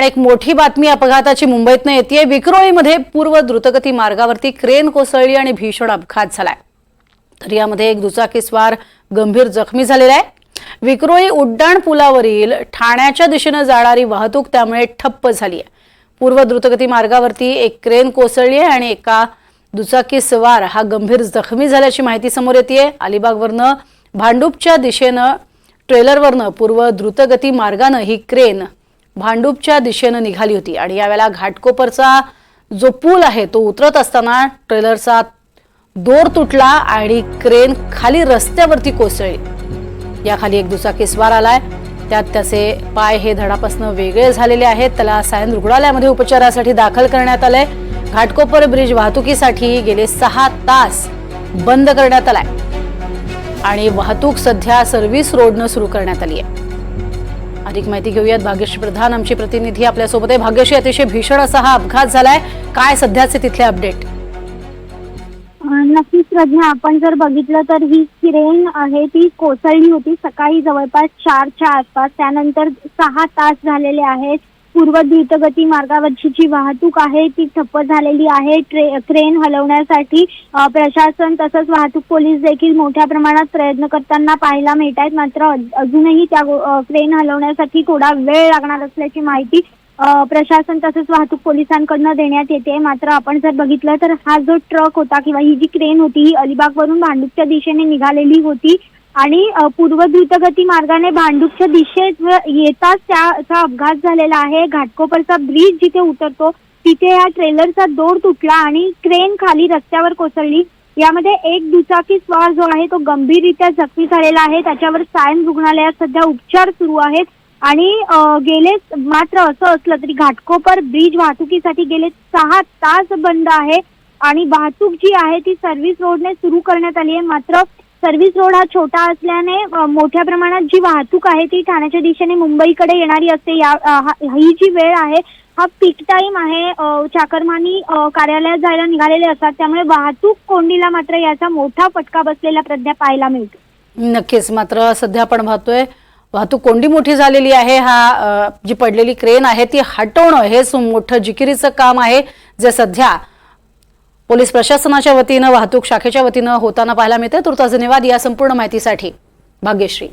आणि एक मोठी बातमी अपघाताची मुंबईतनं येते विक्रोळीमध्ये पूर्व द्रुतगती मार्गावरती क्रेन कोसळली आणि भीषण अपघात झालाय. तर यामध्ये एक दुचाकीस्वार गंभीर जखमी झालेला आहे. विक्रोळी उड्डाण पुलावरील ठाण्याच्या दिशेनं जाणारी वाहतूक त्यामुळे ठप्प झाली आहे पूर्व द्रुतगती मार्गावरती एक क्रेन कोसळली आहे आणि एका दुचाकी सवार हा गंभीर जखमी झाल्याची माहिती समोर येते अलिबागवरनं भांडूपच्या दिशेनं ट्रेलरवरनं पूर्व द्रुतगती मार्गानं ही क्रेन भांडूपच्या दिशेनं निघाली होती आणि यावेळेला घाटकोपरचा जो पूल आहे तो उतरत असताना ट्रेलरचा दोर तुटला आणि क्रेन खाली रस्त्यावरती कोसळली. याखाली एक दुचाकी स्वार आलाय. त्यात त्याचे पाय हे धडापासनं वेगळे झालेले आहेत. त्याला सायन रुग्णालयामध्ये उपचारासाठी दाखल करण्यात आलंय. घाटकोपर ब्रिज वाहतुकीसाठी गेले सहा तास बंद करण्यात आलाय. आणि वाहतूक सध्या सर्व्हिस रोडनं सुरू करण्यात आली आहे. अधिक माहिती घेऊयात. भाग्यश्री प्रधान आमची प्रतिनिधी आपल्यासोबत आहे. भाग्यश्री अतिशय भीषण असा हा अपघात झालाय. काय सध्याचे तिथले अपडेट नक्कीच प्रज्ञा आपण जर बघितलं तर ही क्रेन आहे. ती कोसळली होती. सकाळी जवळपास चारच्या आसपास. त्यानंतर सहा तास झालेले आहेत. पूर्व द्रुतगती मार्गावरची जी वाहतूक आहे ती ठप्प झालेली आहे. ट्रे क्रेन हलवण्यासाठी प्रशासन तसंच वाहतूक पोलीस देखील मोठ्या प्रमाणात प्रयत्न करताना पाहायला मिळत आहेत मात्र अजूनही त्या क्रेन हलवण्यासाठी थोडा वेळ लागणार असल्याची माहिती प्रशासन तसंच वाहतूक पोलिसांकडनं देण्यात येते. मात्र आपण जर बघितलं तर हा जो ट्रक होता किंवा ही जी क्रेन होती ही अलिबागवरून भांडूपच्या दिशेने निघालेली होती. आणि पूर्व द्रुतगती मार्गाने भांडूपच्या दिशेत येताच त्याचा अपघात झालेला आहे. घाटकोपरचा ब्रिज जिथे उतरतो तिथे या ट्रेलरचा दोर तुटला आणि क्रेन खाली रस्त्यावर कोसळली. यामध्ये एक दुचाकी स्वार जो आहे तो गंभीररित्या जखमी झालेला आहे. त्याच्यावर सायन रुग्णालयात सध्या उपचार सुरू आहेत. आणि गेले मात्र असं असलं तरी घाटकोपर ब्रिज वाहतुकीसाठी गेले सहा तास बंद आहे. आणि वाहतूक जी आहे ती सर्व्हिस रोडने सुरू करण्यात आली आहे. मात्र सर्व्हिस रोड हा छोटा असल्याने मोठ्या प्रमाणात जी वाहतूक आहे ती ठाण्याच्या दिशेने मुंबईकडे येणारी असते. या ही जी वेळ आहे हा पीक टाइम आहे चाकरमानी कार्यालयात जायला निघालेले असतात. त्यामुळे वाहतूक कोंडीला मात्र याचा मोठा फटका बसलेला प्रज्ञा पाहायला मिळतो. नक्कीच. मात्र सध्या आपण पाहतोय वाहतूक कोंडी मोठी झालेली आहे. हा जी पडलेली क्रेन आहे ती हटवणं हे मोठं जिकिरीचं काम आहे. जे सध्या पोलीस प्रशासनाच्या वतीनं वाहतूक शाखेच्या वतीनं होताना पाहायला मिळते तुर्तास धन्यवाद या संपूर्ण माहितीसाठी. भाग्यश्री.